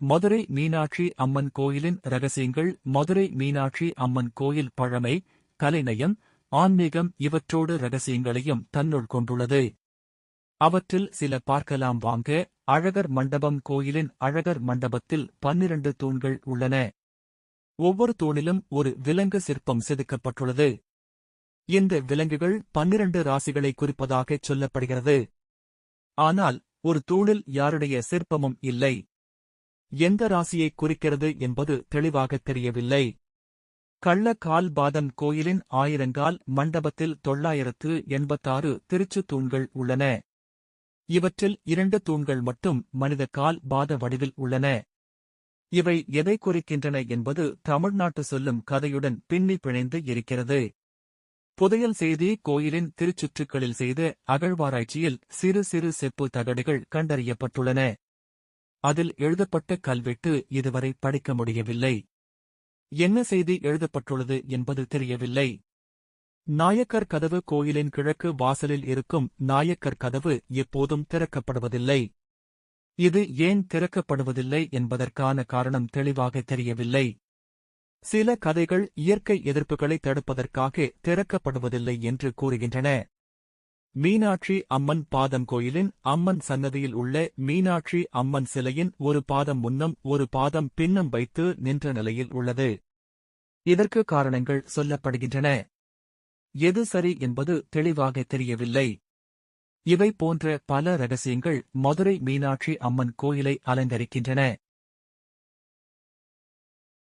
மதுரை மீனாட்சி அம்மன் கோயிலின் ரகசியங்கள் மதுரை மீனாட்சி அம்மன் கோயில் பழமை கலைநயம் ஆன்மீகம் இவற்றோடு ரகசியங்களையும் தன்னுள் கொண்டுள்ளது. அவற்றில் சில பார்க்கலாம் வாங்க. அழகர் மண்டபம் கோயிலின் அழகர் மண்டபத்தில் பன்னிரண்டு தூண்கள் உள்ளன. ஒவ்வொரு தூணிலும் ஒரு விலங்கு சிற்பம் செதுக்கப்பட்டுள்ளது. இந்த விலங்குகள் பன்னிரண்டு ராசிகளை குறிப்பதாகச் சொல்லப்படுகிறது. ஆனால் ஒரு தூணில் யாருடைய சிற்பமும் இல்லை. எந்த ராசியை குறிக்கிறது என்பது தெளிவாகத் தெரியவில்லை. கள்ள பாதம் கோயிலின் ஆயிரங்கால் மண்டபத்தில் தொள்ளாயிரத்து எண்பத்தாறு திருச்சுத் தூண்கள் உள்ளன. இவற்றில் இரண்டு தூண்கள் மட்டும் மனித கால் பாத வடிவில் உள்ளன. இவை எதை குறிக்கின்றன என்பது தமிழ்நாட்டு சொல்லும் கதையுடன் பின்னி பிணைந்து இருக்கிறது. புதையல் செய்தி கோயிலின் திருச்சுற்றுக்களில் செய்த அகழ்வாராய்ச்சியில் சிறு சிறு செப்பு தகடுகள் கண்டறியப்பட்டுள்ளன. அதில் எழுதப்பட்ட கல்வெட்டு இதுவரை படிக்க முடியவில்லை. என்ன செய்தி எழுதப்பட்டுள்ளது என்பது தெரியவில்லை. நாயக்கர் கதவு கோயிலின் கிழக்கு வாசலில் இருக்கும் நாயக்கர் கதவு எப்போதும் திறக்கப்படுவதில்லை. இது ஏன் திறக்கப்படுவதில்லை என்பதற்கான காரணம் தெளிவாக தெரியவில்லை. சில கதைகள் இயற்கை எதிர்ப்புகளை தடுப்பதற்காக திறக்கப்படுவதில்லை என்று கூறுகின்றன. மீனாட்சி அம்மன் பாதம் கோயிலின் அம்மன் சன்னதியில் உள்ள மீனாட்சி அம்மன் சிலையின் ஒரு பாதம் முன்னம் ஒரு பாதம் பின்னம் வைத்து நின்ற நிலையில் உள்ளது. இதற்கு காரணங்கள் சொல்லப்படுகின்றன. எது சரி என்பது தெளிவாக தெரியவில்லை. இவை போன்ற பல ரகசியங்கள் மதுரை மீனாட்சி அம்மன் கோயிலை அலங்கரிக்கின்றன.